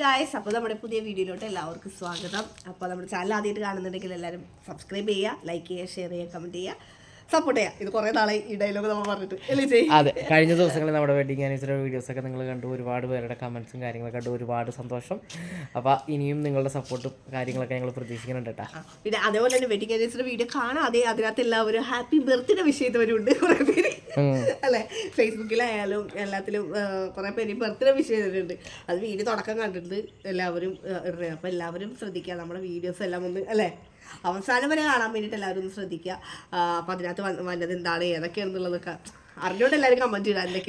Guys അപ്പോൾ നമ്മുടെ പുതിയ വീഡിയോയിലോട്ട് എല്ലാവർക്കും സ്വാഗതം. അപ്പോൾ നമ്മുടെ ചാനൽ ആദ്യമായിട്ട് കാണുന്നുണ്ടെങ്കിൽ എല്ലാവരും സബ്സ്ക്രൈബ് ചെയ്യുക ലൈക്ക് ചെയ്യുക ഷെയർ ചെയ്യുക കമന്റ് ചെയ്യുക സപ്പോർട്ട് ചെയ്യുക. ഇത് കുറേ നാളെ ഈ ഡയലോഗ് നമ്മൾ പറഞ്ഞിട്ട്. അതെ കഴിഞ്ഞ ദിവസങ്ങളിൽ നമ്മുടെ വെഡിങ് ആനിവേഴ്സറി വീഡിയോസ് ഒക്കെ നിങ്ങൾ കണ്ടു ഒരുപാട് പേരുടെ കമൻസും കാര്യങ്ങളൊക്കെ കണ്ടു ഒരുപാട് സന്തോഷം. അപ്പോൾ ഇനിയും നിങ്ങളുടെ സപ്പോർട്ടും കാര്യങ്ങളൊക്കെ ഞങ്ങൾ പ്രതീക്ഷിക്കുന്നുണ്ട് കേട്ടോ. പിന്നെ അതേപോലെ തന്നെ വെഡിങ് ആനിവേഴ്സറി വീഡിയോ കാണാതെ അതിനകത്ത് എല്ലാവരും ഹാപ്പി ബർത്ത്ഡേ വിഷയത്തവരുണ്ട് കുറേ പേര്. അല്ലേ? ഫേസ്ബുക്കിലായാലും എല്ലാത്തിലും കുറെ പേര് ബർത്ത്ഡേ വിഷ് ചെയ്തിട്ടുണ്ട്. അത് വീഡിയോ തുടക്കം കണ്ടിട്ട് എല്ലാവരും ഇടുന്നത് അപ്പൊ എല്ലാവരും ശ്രദ്ധിക്കുക. നമ്മുടെ വീഡിയോസ് എല്ലാം ഒന്ന് അല്ലേ? അവസാനം വരെ കാണാൻ വേണ്ടിയിട്ട് എല്ലാവരും ഒന്ന് ശ്രദ്ധിക്കുക. അപ്പൊ അതിനകത്ത് വന്ന- വന്നത് എന്താണ് ഏതൊക്കെയാണെന്നുള്ളതൊക്കെ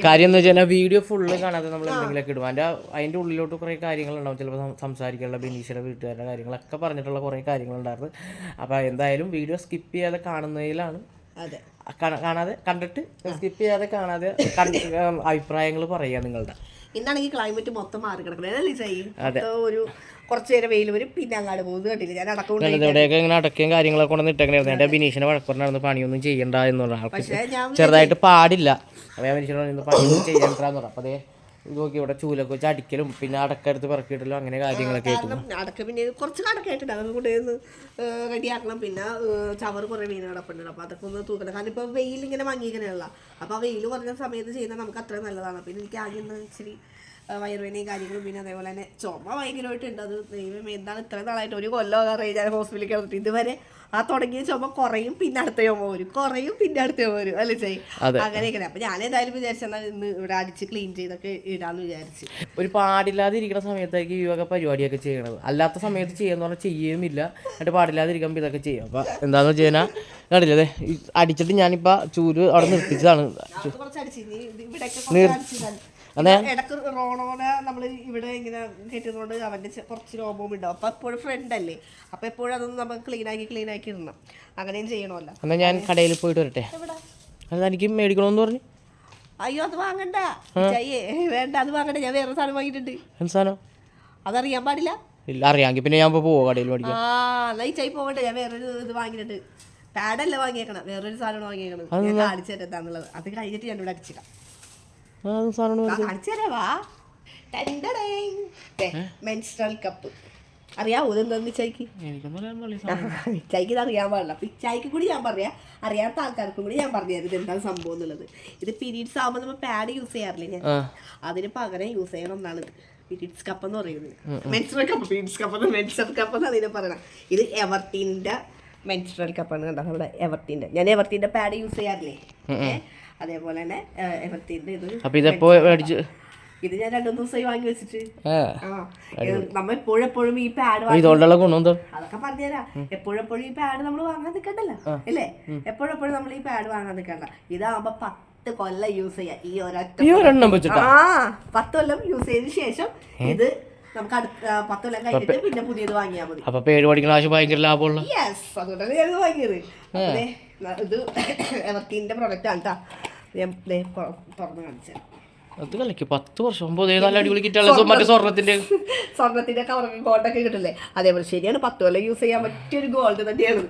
കാര്യം എന്ന് വെച്ചാൽ വീഡിയോ ഫുള്ള് കാണാതെ നമ്മൾ എന്തെങ്കിലുമൊക്കെ ഇടും. അതിന്റെ അതിന്റെ ഉള്ളിലോട്ട് കുറേ കാര്യങ്ങളുണ്ടാവും. ചിലപ്പോൾ സംസാരിക്കാനുള്ള ബിനീഷയുടെ വീട്ടുകാരുടെ കാര്യങ്ങളൊക്കെ പറഞ്ഞിട്ടുള്ള കുറേ കാര്യങ്ങളുണ്ടായിരുന്നു. അപ്പോൾ എന്തായാലും വീഡിയോ സ്കിപ്പ് ചെയ്യാതെ കാണുന്നതിലാണ് അതെ. കാണാതെ കണ്ടിട്ട് സ്കിപ്പ് ചെയ്യാതെ കാണാതെ അഭിപ്രായങ്ങൾ പറയുക നിങ്ങളുടെ. ഇന്നാണെങ്കിൽ ക്ലൈമറ്റ് മൊത്തം മാറി കിടക്കുന്നത് അല്ലേ ചെയ്യും ഒരു കുറച്ച് നേരം വെയിൽ വരും പിന്നെ അങ്ങോട്ട് പോകുന്നത് കണ്ടില്ല? ഞാൻ അടക്കം ഇങ്ങനെ അടക്കുകയും കാര്യങ്ങളൊക്കെ കൊണ്ട് നിട്ടേക്കണേ എന്റെ ബിനീഷിനെ വഴക്കുറണ്ടായിരുന്നു പണിയൊന്നും ചെയ്യണ്ട എന്നുള്ള ആൾക്ക് ചെറുതായിട്ട് പാടില്ല. അപ്പോൾ ഞാൻ ബിനീഷിനോട് പണിയൊന്നും ചെയ്യണ്ടെന്ന് പറഞ്ഞു അപ്പോൾ അതേ നോക്കി ഇവിടെ ചൂലൊക്കെ വെച്ച് അടിക്കലും പിന്നെ അടക്കെടുത്ത് പിറക്കിയിട്ടല്ലോ അങ്ങനെ കാര്യങ്ങളൊക്കെ കാരണം അടക്ക പിന്നെ കുറച്ച് കടക്കായിട്ടുണ്ട് അതൊക്കെ കൂടെ ഒന്ന് റെഡിയാക്കണം. പിന്നെ ചവർ ചവറ് കുറേ മീൻ കിടപ്പുണ്ട് അപ്പോൾ അതൊക്കെ ഒന്ന് തൂക്കണം. കാരണം ഇപ്പോൾ വെയിൽ ഇങ്ങനെ മങ്ങിക്കനെയുള്ള അപ്പോൾ ആ വെയിൽ കുറഞ്ഞ സമയത്ത് ചെയ്യുന്നത് നമുക്ക് അത്ര നല്ലതാണ്. പിന്നെ എനിക്ക് ആദ്യം ഒന്ന് ഇച്ചിരി വയറുവേനയും കാര്യങ്ങളും പിന്നെ അതേപോലെ തന്നെ ചുമ ഭയങ്കരമായിട്ടുണ്ട്. അത് ദൈവം എന്താണ് ഇത്ര നാളായിട്ട് ഒരു കൊല്ലം ഞാൻ ഹോസ്പിറ്റലിൽ കിടന്നിട്ട്. ഇതുവരെ ആ തുടങ്ങിയ ചുമ കുറയും പിന്നെ അടുത്ത ചുമ വരും. കുറയും പിന്നെ അടുത്ത ചുമ വരും. അല്ലേ ചെയ്യും. അങ്ങനെയൊക്കെ അപ്പോൾ ഞാൻ എന്തായാലും വിചാരിച്ചാൽ ഇന്ന് ഇവിടെ അടിച്ച് ക്ലീൻ ചെയ്തൊക്കെ ഇടാന്ന് വിചാരിച്ചു. ഒരു പാടില്ലാതിരിക്കുന്ന സമയത്തായിരിക്കും ഈ വക പരിപാടിയൊക്കെ ചെയ്യണത്. അല്ലാത്ത സമയത്ത് ചെയ്യാന്ന് പറഞ്ഞാൽ ചെയ്യുമില്ല. എന്നിട്ട് പാടില്ലാതിരിക്കുമ്പോൾ ഇതൊക്കെ ചെയ്യും. അപ്പൊ എന്താന്ന് വെച്ച് കഴിഞ്ഞാൽ കണ്ടില്ലേ? ഈ അടിച്ചിട്ട് ഞാനിപ്പോൾ ചൂര് അവിടെ നിർത്തിച്ചതാണ്. അതെ. ഇടയ്ക്ക് റോണോനെ നമ്മൾ ഇവിടെ ഇങ്ങനെ കയറ്റുന്നതുകൊണ്ട് അവന്റെ കുറച്ച് രോമവും ഉണ്ടാവും അപ്പൊ എപ്പോഴും ഫ്രണ്ട് അല്ലേ? അപ്പൊ എപ്പോഴും അതൊന്ന് നമുക്ക് ക്ലീൻ ആക്കി ക്ലീൻ ആക്കി ഇടണം. അങ്ങനെയും ചെയ്യണമല്ലോ. എന്നാൽ ഞാൻ കടയിൽ പോയിട്ട് വരട്ടെ? അല്ല എനിക്ക് മേടിക്കണമെന്ന് പറഞ്ഞു. അയ്യോ അത് വാങ്ങണ്ട. ചെയ്യേ വേണ്ട അത് വാങ്ങണ്ട. ഞാൻ വേറെ സാധനം വാങ്ങിയിട്ടുണ്ട്. എന്ത് സാധനം? അതറിയാൻ പാടില്ല? ഇല്ല അറിയാമെങ്കിൽ പിന്നെ ഞാൻ പോവോ കടയിൽ മേടിക്കാം ആ എന്നാ ഈ ചൈ പോകട്ടെ ഞാൻ വേറൊരു ഇത് വാങ്ങിയിട്ടുണ്ട്. പാഡല്ല വാങ്ങിയേക്കണം? വേറൊരു സാധനമാണ് വാങ്ങിയേക്കണം ഞാൻ കാണിച്ചു തരത്താന്നുള്ളത് അത് കഴിഞ്ഞിട്ട് ഞാൻ ഇവിടെ അടിച്ചിടാം. കാണിച്ചു തരാം, വാ. ടൻടടേയ്. ദേ, menstrual cup. അറിയാവോ ഇതെന്താന്ന് പാടില്ല ചൈക്ക് ഇത് അറിയാൻ പാടില്ല. അപ്പൊ ചൈക്ക് കൂടി ഞാൻ പറയാം. അറിയാത്ത ആൾക്കാർക്കും കൂടി ഞാൻ പറഞ്ഞു തരും ഇതെന്താണ് സംഭവം എന്നുള്ളത്. ഇത് പീരീഡ്സ് ആകുമ്പോൾ നമ്മൾ പാഡ് യൂസ് ചെയ്യാറില്ല ഞാൻ? അതിന് പകരം യൂസ് ചെയ്യണം എന്നാണ് ഇത്. പീരീഡ്സ് കപ്പ് എന്ന് പറയുന്നത്. മെൻസ്ട്രൽ കപ്പ് പീരീഡ്സ് കപ്പ് എന്ന് മെൻസ്ട്രൽ കപ്പ് എന്ന് അതിനെ പറയണം ഇത് എവർട്ടീന്റെ മെൻസ്ട്രൽ കപ്പാണ് കണ്ടത് നമ്മുടെ എവർത്തിന്റെ ഞാൻ എവർത്തിന്റെ പാഡ് യൂസ് ചെയ്യാറില്ലേ? അതേപോലെ തന്നെ എവർത്തിന്റെ ഇത് ഇത് ഞാൻ രണ്ടു ദിവസമായി വാങ്ങി വെച്ചിട്ട്. ആ എപ്പോഴെപ്പോഴും ഈ പാഡ് അതൊക്കെ പറഞ്ഞുതരാ. എപ്പോഴും എപ്പോഴും ഈ പാഡ് നമ്മൾ വാങ്ങാൻ നിൽക്കണ്ടല്ലോ അല്ലേ? എപ്പോഴും എപ്പോഴും നമ്മൾ ഈ പാഡ് വാങ്ങാൻ നിൽക്കണ്ട ഇതാകുമ്പോ പത്ത് കൊല്ലം യൂസ് ചെയ്യാം. ഈ ഒരൊറ്റ ആ പത്ത് കൊല്ലം യൂസ് ചെയ്തതിനു ശേഷം ഇത് നമുക്ക് അടുത്ത പത്ത് കൊല്ലം കഴിഞ്ഞിട്ട് പിന്നെ പുതിയത് വാങ്ങിയാൽ മതി. ഭയങ്കര ലാഭമുള്ള യെസ് അതുകൊണ്ടാണ് ഞാൻ വാങ്ങിയത്. അപ്പൊ ഇത് പ്രൊഡക്റ്റ് ആണ് കേട്ടോ ഞാൻ തുറന്ന് അത് പത്ത് വർഷം ഒമ്പത് നല്ല അടിപൊളി കിറ്റാണ് മറ്റേ സ്വർണത്തിന്റെ സ്വർണത്തിന്റെ കവറൊക്കെ ഗോൾഡൊക്കെ കിട്ടില്ലേ അതേപോലെ ശരിയാണ് പത്ത് കൊല്ലം യൂസ് ചെയ്യാൻ പറ്റിയൊരു ഗോൾഡ് തന്നെയാണ്.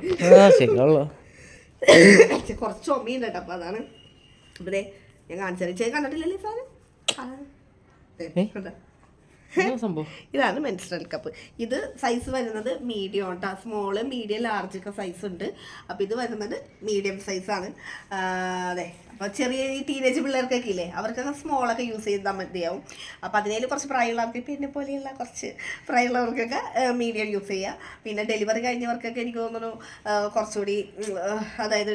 കുറച്ച് കേട്ടോ അപ്പൊ അതാണ്. ഇവിടെ ഞാൻ കാണിച്ചാൽ ചെയ്ത് കണ്ടിട്ടില്ലല്ലേ സാധനം? ഇതാണ് മെൻസ്ട്രൽ കപ്പ് ഇത് സൈസ് വരുന്നത് മീഡിയം കേട്ടോ സ്മോൾ മീഡിയം ലാർജ് ഒക്കെ സൈസ് ഉണ്ട്. അപ്പോൾ ഇത് വരുന്നത് മീഡിയം സൈസാണ് അതെ. അപ്പോൾ ചെറിയ ഈ ടീനേജ് പിള്ളേർക്കൊക്കെ ഇല്ലേ? അവർക്കൊക്കെ സ്മോളൊക്കെ യൂസ് ചെയ്താൽ മതിയാവും. അപ്പോൾ അതിനേൽ കുറച്ച് പ്രായമുള്ളവർക്ക് പിന്നെ പോലെയുള്ള കുറച്ച് പ്രായമുള്ളവർക്കൊക്കെ മീഡിയം യൂസ് ചെയ്യുക പിന്നെ ഡെലിവറി കഴിഞ്ഞവർക്കൊക്കെ എനിക്ക് തോന്നുന്നു കുറച്ചുകൂടി അതായത്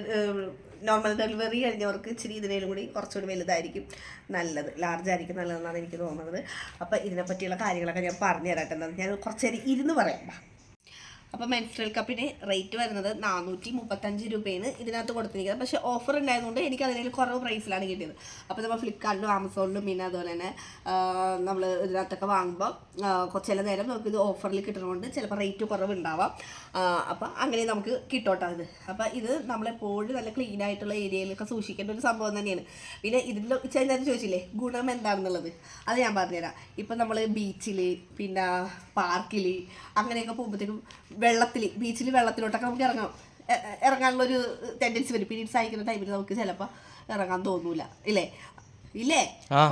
നോർമൽ ഡെലിവറി കഴിഞ്ഞവർക്ക് ഇച്ചിരി ഇതിനേലും കൂടി കുറച്ചുകൂടി വലുതായിരിക്കും നല്ലത്. ലാർജ് ആയിരിക്കും നല്ലതെന്നാണ് എനിക്ക് തോന്നുന്നത്. അപ്പോൾ ഇതിനെപ്പറ്റിയുള്ള കാര്യങ്ങളൊക്കെ ഞാൻ പറഞ്ഞു തരാട്ടെ ഞാൻ കുറച്ച് നേരം ഇരുന്ന് പറയാം. അപ്പോൾ മെൻസ്ട്രൽ കപ്പിന് റേറ്റ് വരുന്നത് നാനൂറ്റി മുപ്പത്തഞ്ച് രൂപയാണ് ഇതിനകത്ത് കൊടുത്തിരിക്കുന്നത്. പക്ഷെ ഓഫർ ഉണ്ടായതുകൊണ്ട് എനിക്ക് അതിനേൽ കുറവ് പ്രൈസിലാണ് കിട്ടിയത്. അപ്പോൾ നമ്മൾ ഫ്ലിപ്കാർട്ടിലും ആമസോണിലും പിന്നെ അതുപോലെ തന്നെ നമ്മൾ ഇതിനകത്തൊക്കെ വാങ്ങുമ്പോൾ ചില നേരം നമുക്ക് ഇത് ഓഫറിൽ കിട്ടുന്നതുകൊണ്ട് ചിലപ്പോൾ റേറ്റ് കുറവുണ്ടാവാം. അപ്പോൾ അങ്ങനെ നമുക്ക് കിട്ടോട്ടോ ഇത്. അപ്പോൾ ഇത് നമ്മളെപ്പോഴും നല്ല ക്ലീൻ ആയിട്ടുള്ള ഏരിയയിലൊക്കെ സൂക്ഷിക്കേണ്ട ഒരു സംഭവം തന്നെയാണ്. പിന്നെ ഇതിൽ ചില നേരം ചോദിച്ചില്ലേ? ഗുണം എന്താണെന്നുള്ളത്? അത് ഞാൻ പറഞ്ഞുതരാം. ഇപ്പം നമ്മൾ ബീച്ചിൽ പിന്നെ പാർക്കിൽ അങ്ങനെയൊക്കെ പോകുമ്പോഴത്തേക്കും വെള്ളത്തിൽ ബീച്ചിൽ വെള്ളത്തിലോട്ടൊക്കെ നമുക്ക് ഇറങ്ങാം. ഇറങ്ങാനുള്ളൊരു ടെൻഡൻസി വരും. പിന്നീട് സഹിക്കുന്ന ടൈമിൽ നമുക്ക് ചിലപ്പോൾ ഇറങ്ങാൻ തോന്നൂല. ഇല്ലേ? ഇല്ലേ.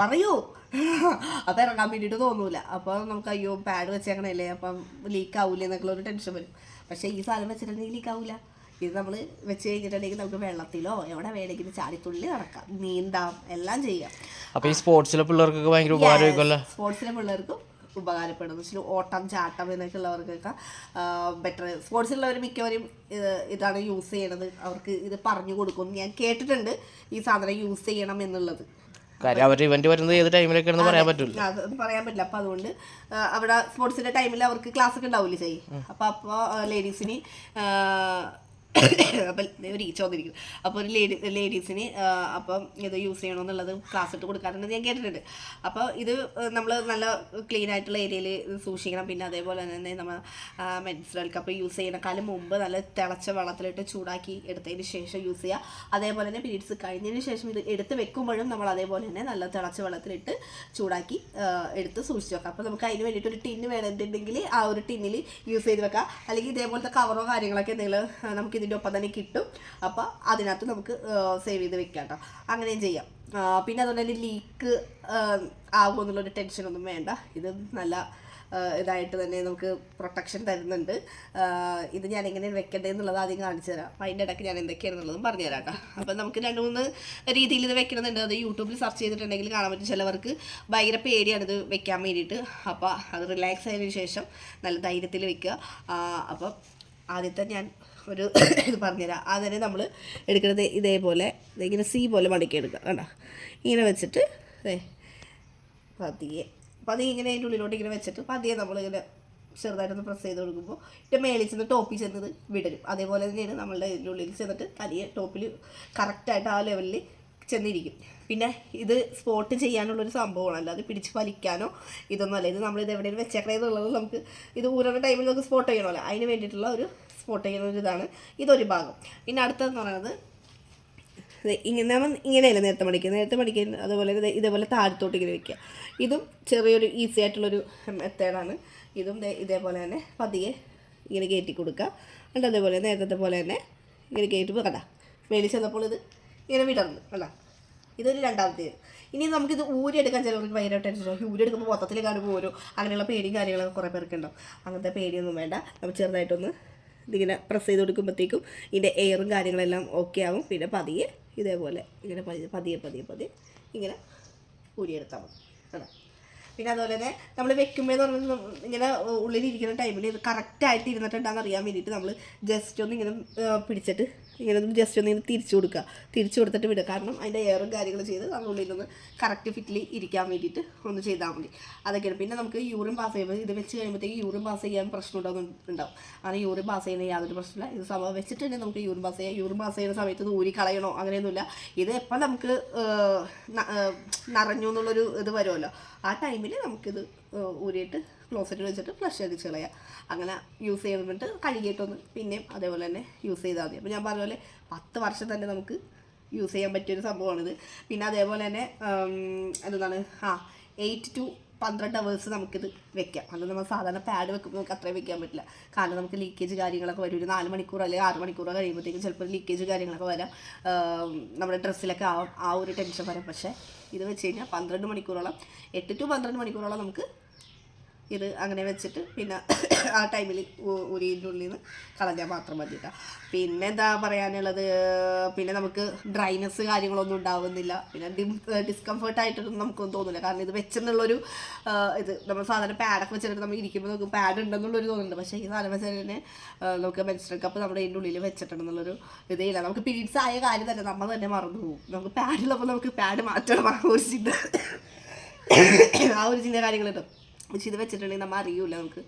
പറയൂ. അപ്പം ഇറങ്ങാൻ വേണ്ടിയിട്ട് തോന്നൂല. അപ്പൊ നമുക്ക് അയ്യോ പാഡ് വെച്ചേക്കണല്ലേ അപ്പം ലീക്ക് ആവൂല എന്നൊക്കെ ഒരു ടെൻഷൻ വരും. പക്ഷെ ഈ സാധനം വെച്ചിട്ടുണ്ടെങ്കിൽ ലീക്ക് ആവൂല. ഇത് നമ്മൾ വെച്ച് കഴിഞ്ഞിട്ടുണ്ടെങ്കിൽ നമുക്ക് വെള്ളത്തിലോ എവിടെ വേണമെങ്കിലും ചാടിത്തുള്ളി നടക്കാം. നീന്താം എല്ലാം ചെയ്യാം. അപ്പൊ ഈ സ്പോർട്സിലെ പിള്ളേർക്കൊക്കെ ഭയങ്കര ഉപകാരമായിരിക്കുമല്ലോ സ്പോർട്സിലെ പിള്ളേർക്കും ഉപകാരപ്പെടും എന്ന് വെച്ചാൽ ഓട്ടം ചാട്ടം എന്നൊക്കെ ഉള്ളവർക്കൊക്കെ ബെറ്റർ സ്പോർട്സിലുള്ളവർ മിക്കവരും ഇത് ഇതാണ് യൂസ് ചെയ്യണത്. അവർക്ക് ഇത് പറഞ്ഞു കൊടുക്കും ഞാൻ കേട്ടിട്ടുണ്ട് ഈ സാധനം യൂസ് ചെയ്യണം എന്നുള്ളത്. കാര്യം അവർ ഇവന്റ് വരുന്നത് ഏത് ടൈമിലൊക്കെയാണെന്ന് പറയാൻ പറ്റില്ല. പറയാൻ പറ്റില്ല. അപ്പൊ അതുകൊണ്ട് അവിടെ സ്പോർട്സിന്റെ ടൈമിൽ അവർക്ക് ക്ലാസ് ഒക്കെ ഉണ്ടാവില്ലേ ചെയ്യും? അപ്പൊ അപ്പൊ ലേഡീസിന് അപ്പം ഒരു ഈച്ച വന്നിരിക്കും അപ്പോൾ ഒരു ലേഡി ലേഡീസിന് അപ്പം ഇത് യൂസ് ചെയ്യണമെന്നുള്ളത് ക്ലാസ് ഇട്ട് കൊടുക്കാറുണ്ട് ഞാൻ കേട്ടിട്ടുണ്ട്. അപ്പോൾ ഇത് നമ്മൾ നല്ല ക്ലീൻ ആയിട്ടുള്ള ഏരിയയിൽ സൂക്ഷിക്കണം. പിന്നെ അതേപോലെ തന്നെ നമ്മൾ മെൻസ്ട്രൽ കപ്പ് യൂസ് ചെയ്യണക്കാലം മുമ്പ് നല്ല തിളച്ച വെള്ളത്തിലിട്ട് ചൂടാക്കി എടുത്തതിന് ശേഷം യൂസ് ചെയ്യുക അതേപോലെ തന്നെ പീരീഡ്സ് കഴിഞ്ഞതിന് ശേഷം ഇത് എടുത്ത് വെക്കുമ്പോഴും നമ്മൾ അതേപോലെ തന്നെ നല്ല തിളച്ച വെള്ളത്തിലിട്ട് ചൂടാക്കി എടുത്ത് സൂക്ഷിച്ച് വെക്കാം. അപ്പോൾ നമുക്ക് അതിന് വേണ്ടിയിട്ട് ഒരു ടിന്ന് വേണമെന്നുണ്ടെങ്കിൽ ആ ഒരു ടിന്നിൽ യൂസ് ചെയ്ത് വെക്കാം. അല്ലെങ്കിൽ ഇതേപോലത്തെ കവറോ കാര്യങ്ങളൊക്കെ എന്തെങ്കിലും നമുക്ക് ഇതിന്റെ ഒപ്പം തന്നെ കിട്ടും. അപ്പോൾ അതിനകത്ത് നമുക്ക് സേവ് ചെയ്ത് വെക്കാം കേട്ടോ അങ്ങനെയും ചെയ്യാം. പിന്നെ അതുപോലെ തന്നെ ലീക്ക് ആകുമെന്നുള്ളൊരു ടെൻഷനൊന്നും വേണ്ട. ഇത് നല്ല ഇതായിട്ട് തന്നെ നമുക്ക് പ്രൊട്ടക്ഷൻ തരുന്നുണ്ട്. ഇത് ഞാൻ എങ്ങനെ വെക്കേണ്ടതെന്നുള്ളത് ആദ്യം കാണിച്ചു തരാം. അതിന്റെ ഇടയ്ക്ക് ഞാൻ എന്തൊക്കെയാണെന്നുള്ളതും പറഞ്ഞു തരാം കേട്ടോ അപ്പം നമുക്ക് രണ്ട് മൂന്ന് രീതിയിൽ ഇത് വെക്കണമെന്നുണ്ട് അത് യൂട്യൂബിൽ സെർച്ച് ചെയ്തിട്ടുണ്ടെങ്കിൽ കാണാൻ പറ്റും. ചിലവർക്ക് ഭയങ്കര പേടിയാണ് ഇത് വെക്കാൻ വേണ്ടിയിട്ട്. അപ്പോൾ അത് റിലാക്സ് ആയതിനു ശേഷം നല്ല ധൈര്യത്തിൽ വെക്കുക. അപ്പം ആദ്യത്തെ ഞാൻ ഒരു ഇത് പറഞ്ഞുതരാം. അതിന് നമ്മൾ എടുക്കുന്നത് ഇതേപോലെ ഇങ്ങനെ സി പോലെ മടക്കി എടുക്കുക. കണ്ടോ? ഇങ്ങനെ വെച്ചിട്ട് പതിയെ പതിയെ ഇങ്ങനെ അതിന്റെ ഉള്ളിലോട്ട് ഇങ്ങനെ വെച്ചിട്ട് പതിയെ നമ്മളിങ്ങനെ ചെറുതായിട്ടൊന്ന് പ്രസ് ചെയ്ത് കൊടുക്കുമ്പോൾ ഇതിന്റെ മേളിൽ ചെന്ന് ടോപ്പിൽ ചെന്നത് വിടരും. അതേപോലെ തന്നെയാണ് നമ്മളുടെ ഇതിന്റെ ഉള്ളിൽ ചെന്നിട്ട് തനിയെ ടോപ്പിൽ കറക്റ്റായിട്ട് ആ ലെവലിൽ ചെന്നിരിക്കും. പിന്നെ ഇത് സ്പോട്ട് ചെയ്യാനുള്ളൊരു സംഭവമാണ്. അല്ലാതെ പിടിച്ച് വലിക്കാനോ ഇതൊന്നും അല്ല. ഇത് നമ്മളിത് എവിടെയും വെച്ചേക്കണേന്നുള്ളത് നമുക്ക് ഇത് ഊരണ ടൈമിൽ നമുക്ക് സ്പോട്ട് ചെയ്യണമല്ലോ. അതിന് വേണ്ടിയിട്ടുള്ള ഒരു സ്പോട്ട് ചെയ്യുന്ന ഒരു ഇതാണ് ഇതൊരു ഭാഗം. പിന്നെ അടുത്തതെന്ന് പറയുന്നത് ഇങ്ങനെ നമ്മൾ ഇങ്ങനെയല്ല നേരത്തെ മടിക്കുക നേരത്തെ മടിക്കുക അതുപോലെ ഇതേപോലെ താഴത്തോട്ട് ഇങ്ങനെ വയ്ക്കുക ഇതും ചെറിയൊരു ഈസി ആയിട്ടുള്ളൊരു മെത്തേഡാണ്. ഇതും ഇതേപോലെ തന്നെ പതിയെ ഇങ്ങനെ കയറ്റി കൊടുക്കുക. എന്നിട്ട് അതേപോലെ നേരത്തെ പോലെ തന്നെ ഇങ്ങനെ കയറ്റി കണ്ട? മേളിൽ ചെന്നപ്പോൾ ഇത് ഇങ്ങനെ വിടർന്നു കണ്ട? ഇതൊരു രണ്ടാമത്തെ ഇനി നമുക്കിത് ഊരിയെടുക്കാൻ ചിലവർക്ക് ഭയങ്കര ടെൻഷൻ ഊരിയെടുക്കുമ്പോൾ മൊത്തത്തിൽ കാണുമ്പോൾ പോരും. അങ്ങനെയുള്ള പേടിയും കാര്യങ്ങളൊക്കെ കുറേ പേർക്കുണ്ടാവും. അങ്ങനത്തെ പേടിയൊന്നും വേണ്ട. നമ്മൾ ചെറുതായിട്ടൊന്ന് ഇതിങ്ങനെ പ്രസ് ചെയ്ത് കൊടുക്കുമ്പോഴത്തേക്കും ഇതിന്റെ എയറും കാര്യങ്ങളെല്ലാം ഓക്കെ ആവും. പിന്നെ പതിയെ ഇതേപോലെ ഇങ്ങനെ പതിയെ പതിയെ പതിയെ പതിയെ ഇങ്ങനെ ഊരിയെടുത്താൽ മതി. പിന്നെ അതുപോലെ തന്നെ നമ്മൾ വെക്കുമ്പോൾ എന്ന് പറഞ്ഞാൽ ഇങ്ങനെ ഉള്ളിലിരിക്കുന്ന ടൈമിൽ ഇത് കറക്റ്റായിട്ട് ഇരുന്നിട്ടുണ്ടെന്ന് അറിയാൻ വേണ്ടിയിട്ട് നമ്മൾ ജസ്റ്റ് ഒന്ന് ഇങ്ങനെ പിടിച്ചിട്ട് ഇങ്ങനെ ജസ്റ്റ് ഒന്ന് ഇങ്ങനെ തിരിച്ചു കൊടുക്കുക. തിരിച്ചു കൊടുത്തിട്ട് വിടുക. കാരണം അതിന്റെ എയറും കാര്യങ്ങളും ചെയ്ത് നമ്മളുള്ളിലൊന്ന് കറക്റ്റ് ഫിറ്റിൽ ഇരിക്കാൻ വേണ്ടിയിട്ട് ഒന്ന് ചെയ്താൽ മതി. അതൊക്കെയാണ്. പിന്നെ നമുക്ക് യൂറിൻ പാസ് ചെയ്യുമ്പോൾ ഇത് വെച്ച് കഴിയുമ്പോഴത്തേക്ക് യൂറിൻ പാസ് ചെയ്യാൻ പ്രശ്നം ഉണ്ടാവും. അങ്ങനെ യൂറിൻ പാസ് ചെയ്യുന്ന യാതൊരു പ്രശ്നമില്ല ഇത് സംഭവം തന്നെ നമുക്ക് യൂറിൻ പാസ് ചെയ്യാം. യൂറിൻ പാസ് ചെയ്യുന്ന സമയത്ത് ഊരി കളയണോ അങ്ങനെയൊന്നുമില്ല. ഇത് എപ്പോൾ നമുക്ക് നിറഞ്ഞു എന്നുള്ളൊരു ഇത് വരുമല്ലോ. ആ ടൈമിൽ നമുക്കിത് ഊരിയിട്ട് ക്ലോസറ്റിൽ വെച്ചിട്ട് ഫ്ലഷ് അടിച്ച് കളയാം അങ്ങനെ യൂസ് ചെയ്തിട്ട് കഴുകിയിട്ടൊന്ന് പിന്നെയും അതേപോലെ തന്നെ യൂസ് ചെയ്താൽ മതി. അപ്പോൾ ഞാൻ പറഞ്ഞ പോലെ പത്ത് വർഷം തന്നെ നമുക്ക് യൂസ് ചെയ്യാൻ പറ്റിയൊരു സംഭവമാണിത്. പിന്നെ അതേപോലെ തന്നെ എന്താണ് ആ എയ്റ്റ് ടു പന്ത്രണ്ട് അവേഴ്സ് നമുക്കിത് വെക്കാം. അത് നമ്മൾ സാധാരണ പാഡ് വെക്കുമ്പോൾ നമുക്ക് അത്രയും വെക്കാൻ പറ്റില്ല. കാരണം നമുക്ക് ലീക്കേജ് കാര്യങ്ങളൊക്കെ വരും. ഒരു നാല് മണിക്കൂർ അല്ലെങ്കിൽ ആറ് മണിക്കൂർ കഴിയുമ്പോഴത്തേക്കും ചിലപ്പോൾ ലീക്കേജ് കാര്യങ്ങളൊക്കെ വരാം. നമ്മുടെ ഡ്രസ്സിലൊക്കെ ആവും ആ ഒരു ടെൻഷൻ വരാം. പക്ഷേ ഇത് വെച്ച് കഴിഞ്ഞാൽ പന്ത്രണ്ട് മണിക്കൂറോളം എട്ട് ടു പന്ത്രണ്ട് മണിക്കൂറോളം നമുക്ക് ഇത് അങ്ങനെ വെച്ചിട്ട് പിന്നെ ആ ടൈമിൽ ഉരിന്റെ ഉള്ളിൽ നിന്ന് കളഞ്ഞാൽ മാത്രം മതി കേട്ടോ പിന്നെ എന്താ പറയാനുള്ളത്? പിന്നെ നമുക്ക് ഡ്രൈനെസ് കാര്യങ്ങളൊന്നും ഉണ്ടാവുന്നില്ല. പിന്നെ ഡിം ഡിസ്കംഫർട്ട് ആയിട്ടൊന്നും നമുക്കൊന്നും തോന്നില്ല. കാരണം ഇത് വെച്ചെന്നുള്ളൊരു ഇത് നമ്മൾ സാധാരണ പാഡൊക്കെ വെച്ചിട്ട് നമ്മൾ ഇരിക്കുമ്പോൾ നമുക്ക് പാഡ് ഉണ്ടെന്നുള്ളൊരു തോന്നുന്നുണ്ട് പക്ഷേ ഈ സാധനം വെച്ചാൽ തന്നെ നമുക്ക് മെൻസ്ട്രൽ കപ്പ് നമ്മുടെ ഇതിന്റെ ഉള്ളിൽ വെച്ചിട്ടുണ്ടെന്നുള്ളൊരു ഇതേ ഇല്ല. നമുക്ക് പീരീഡ്സ് ആയ കാര്യം തന്നെ നമ്മൾ തന്നെ മറന്നു പോകും. നമുക്ക് പാഡുള്ളപ്പോൾ നമുക്ക് പാഡ് മാറ്റണം. ആ ഒരു ചിന്ത ആ ഒരു ചിന്ത കാര്യങ്ങളുണ്ട്. പക്ഷെ ഇത് വെച്ചിട്ടുണ്ടെങ്കിൽ നമ്മൾ അറിയൂല നമുക്ക്.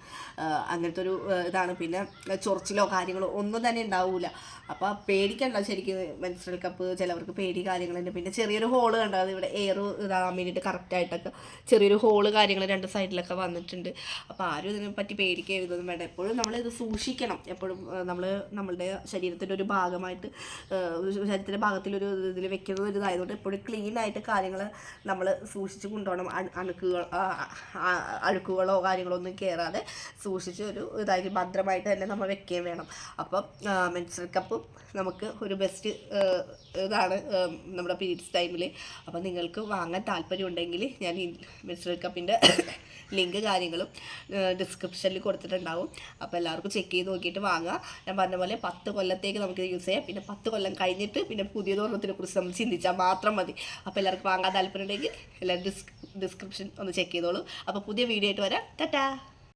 അങ്ങനത്തെ ഒരു ഇതാണ്. പിന്നെ ചൊറിച്ചിലോ കാര്യങ്ങളോ ഒന്നും തന്നെ ഉണ്ടാവില്ല അപ്പോൾ പേടിക്കണ്ട ശരിക്കും. മെൻസ്ട്രൽ കപ്പ് ചിലവർക്ക് പേടി കാര്യങ്ങളുണ്ട്. പിന്നെ ചെറിയൊരു ഹോൾ കണ്ടത് ഇവിടെ എയർ ഇതാകാൻ വേണ്ടിയിട്ട് കറക്റ്റായിട്ടൊക്കെ ചെറിയൊരു ഹോൾ കാര്യങ്ങൾ രണ്ട് സൈഡിലൊക്കെ വന്നിട്ടുണ്ട്. അപ്പോൾ ആരും ഇതിനെ പറ്റി പേടിക്കരുതൊന്നും വേണ്ട. എപ്പോഴും നമ്മൾ ഇത് സൂക്ഷിക്കണം. എപ്പോഴും നമ്മൾ നമ്മളുടെ ശരീരത്തിന്റെ ഒരു ഭാഗമായിട്ട് ശരീരത്തിന്റെ ഭാഗത്തിലൊരു ഇതിൽ വെക്കുന്ന ഒരു ഇതായതുകൊണ്ട് എപ്പോഴും ക്ലീൻ ആയിട്ട് കാര്യങ്ങൾ നമ്മൾ സൂക്ഷിച്ച് കൊണ്ടുപോകണം. അണു- അണുക്കുകൾ അഴുക്കുകളോ കാര്യങ്ങളോ ഒന്നും കയറാതെ സൂക്ഷിച്ച് ഒരു ഇതായി ഭദ്രമായിട്ട് തന്നെ നമ്മൾ വെക്കുകയും വേണം. അപ്പം മെൻസ്ട്രൽ കപ്പും നമുക്ക് ഒരു ബെസ്റ്റ് ഇതാണ് നമ്മുടെ പീരീഡ്സ് ടൈമിൽ അപ്പം നിങ്ങൾക്ക് വാങ്ങാൻ താല്പര്യം ഉണ്ടെങ്കിൽ ഞാൻ ഈ മെൻസ്ട്രൽ കപ്പിന്റെ ലിങ്ക് കാര്യങ്ങളും ഡിസ്ക്രിപ്ഷനിൽ കൊടുത്തിട്ടുണ്ടാവും. അപ്പോൾ എല്ലാവർക്കും ചെക്ക് ചെയ്ത് നോക്കിയിട്ട് വാങ്ങുക. ഞാൻ പറഞ്ഞ പോലെ പത്ത് കൊല്ലത്തേക്ക് നമുക്ക് യൂസ് ചെയ്യാം. പിന്നെ പത്ത് കൊല്ലം കഴിഞ്ഞിട്ട് പിന്നെ പുതിയതൊരെണ്ണത്തിനെ കുറിച്ച് നമ്മൾ ചിന്തിച്ചാൽ മാത്രം മതി. അപ്പോൾ എല്ലാവർക്കും വാങ്ങാൻ താല്പര്യം ഉണ്ടെങ്കിൽ എല്ലാവരും ഡിസ് ഡിസ്ക്രിപ്ഷൻ ഒന്ന് ചെക്ക് ചെയ്തോളൂ. അപ്പോൾ പുതിയ വീഡിയോ ആയിട്ട് വരാം. ടാറ്റാ!